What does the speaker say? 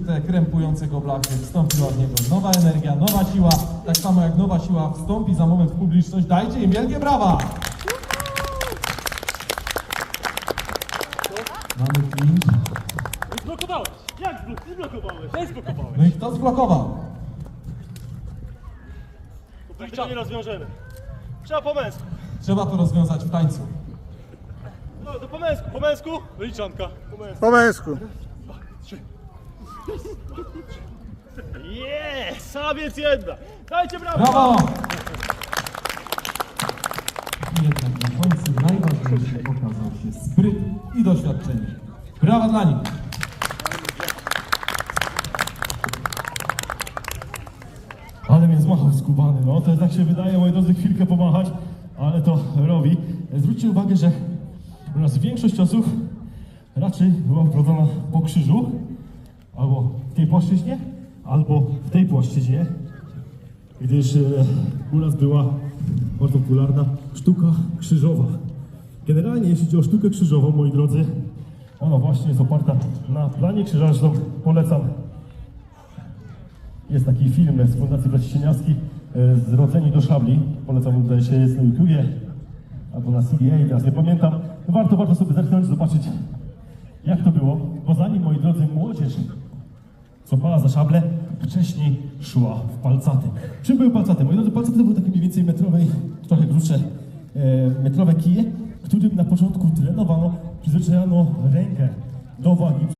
te krępującego blachy, wstąpiła w niego nowa energia, nowa siła, tak samo jak nowa siła wstąpi za moment w publiczność. Dajcie im wielkie brawa! Mamy clinch. Zblokowałeś! Jak zblok- zblokowałeś? Ty zblokowałeś! No i kto zblokował? To tego nie rozwiążemy. Trzeba po męsku. Trzeba to rozwiązać w tańcu. No, to po męsku, po męsku. Liczanka. Po męsku. Po męsku. Jest! A więc jedna. Dajcie brawo! Brawo! I jednak na końcu najważniejszy okazał się spryt i doświadczenie. Brawa dla nich! Ale mnie zmachał skubany, no to tak się wydaje, moi drodzy, chwilkę pomachać, ale to robi. Zwróćcie uwagę, że u nas większość ciosów raczej była prowadzona po krzyżu, albo w tej płaszczyźnie, albo w tej płaszczyźnie, gdyż e, u nas była bardzo popularna sztuka krzyżowa. Generalnie, jeśli chodzi o sztukę krzyżową, moi drodzy, ona właśnie jest oparta na planie krzyża, polecam jest taki film z Fundacji Braci Cieniawskich e, Zrodzeni do szabli. Polecam, wydaje się, jest na YouTubie albo na CBA, teraz nie pamiętam. Warto, warto sobie zerknąć, zobaczyć jak to było, bo zanim, moi młodzież złapała za szablę, wcześniej szła w palcaty. Czym były palcaty? Moi drodzy, palcaty to były takie mniej więcej metrowej, trochę krótsze, e, metrowe kije, którym na początku trenowano, przyzwyczajano rękę do wagi